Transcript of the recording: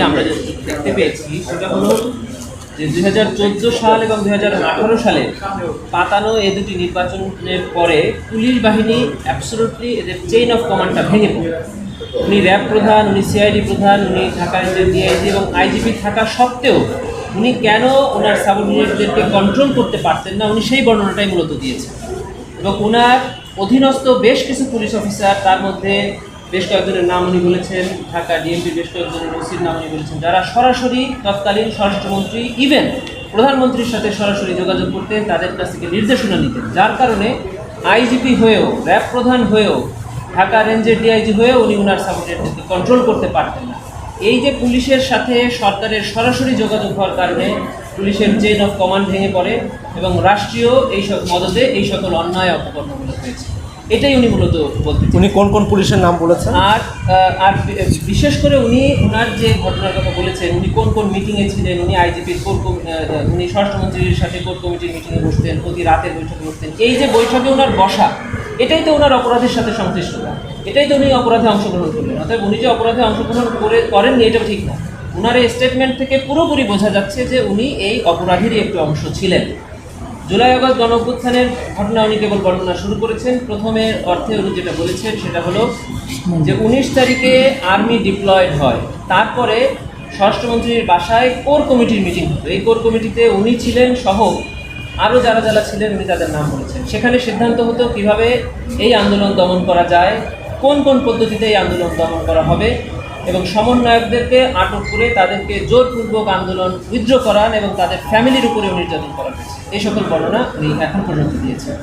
থেকে আমরা দেখতে পেয়েছি, সেটা হলো যে দুই হাজার চোদ্দ সাল এবং দুই হাজার আঠারো সালে পাতানো এ দুটি নির্বাচনের পরে পুলিশ বাহিনী অ্যাবসোলুটলি এদের চেইন অফ কমান্ডটা ভেঙে পড়ে। উনি র্যাব প্রধান, উনি সিআইডি প্রধান, উনি ঢাকা রেঞ্জের ডিআইজি এবং আইজিপি থাকা সত্ত্বেও উনি কেন ওনার সাবঅর্ডিনেটদেরকে কন্ট্রোল করতে পারতেন না, উনি সেই বর্ণনাটাই মূলত দিয়েছেন। এবং ওনার অধীনস্থ বেশ কিছু পুলিশ অফিসার তার মধ্যে বেশ কয়েকজনের নাম উনি বলেছেন, ঢাকা ডিএমপির বেশ কয়েকজনের ওসির নাম উনি বলেছেন, যারা সরাসরি তৎকালীন স্বরাষ্ট্রমন্ত্রী ইভেন প্রধানমন্ত্রীর সাথে সরাসরি যোগাযোগ করতেন, তাদের কাছ থেকে নির্দেশনা নিতেন। যার কারণে আইজিপি হয়েও, র্যাব প্রধান হয়েও, ঢাকা রেঞ্জের ডিআইজি হয়েও উনি ওনার সাবঅর্ডিনেটদেরকে কন্ট্রোল করতে পারতেন না। এই যে পুলিশের সাথে সরকারের সরাসরি যোগাযোগ হওয়ার কারণে পুলিশের চেইন অফ কমান্ড ভেঙে পড়ে এবং রাষ্ট্রীয় এই সব মদতে এই সকল অন্যায় অপকর্মগুলো হয়েছে। এটাই উনি মূলত বলতে উনি কোন কোন পুলিশের নাম বলেছেন? আর আর বিশেষ করে উনি ওনার যে ঘটনার কথা বলেছেন উনি কোন কোন মিটিংয়ে ছিলেন উনি আইজিপির কোর উনি স্বরাষ্ট্রমন্ত্রীর সাথে কোর কমিটির মিটিংয়ে বসতেন প্রতি রাতের বৈঠকে বসতেন এই যে বৈঠকে ওনার বসা এটাই তো ওনার অপরাধের সাথে সংশ্লিষ্টতা। এটাই তো উনি অপরাধে অংশগ্রহণ করলেন অর্থাৎ উনি যে অপরাধে অংশগ্রহণ করে করেননি এটা ঠিক না। ওনার এই স্টেটমেন্ট থেকে পুরোপুরি বোঝা যাচ্ছে যে উনি এই অপরাধেরই একটি অংশ ছিলেন। জুলাই আগস্ট গণ অভ্যুত্থানের ঘটনা উনি কেবল বর্ণনা শুরু করেছেন। প্রথমে অর্থে উনি যেটা বলেছেন সেটা হলো যে উনিশ তারিখে আর্মি ডিপ্লয়েড হয়। তারপরে স্বরাষ্ট্রমন্ত্রীর বাসায় কোর কমিটির মিটিং হতো। এই কোর কমিটিতে উনি ছিলেন সহ আরও যারা যারা ছিলেন উনি তাদের নাম বলেছেন। সেখানে সিদ্ধান্ত হতো কীভাবে এই আন্দোলন দমন করা যায়, কোন কোন পদ্ধতিতে এই আন্দোলন দমন করা হবে এবং সমন্বয়কদেরকে আটক করে তাদেরকে জোরপূর্বক আন্দোলন উইথড্র করান এবং তাদের ফ্যামিলির উপরেও নির্যাতন করা হয়েছে এই সকল বর্ণনা উনি এখন পর্যন্ত দিয়েছেন।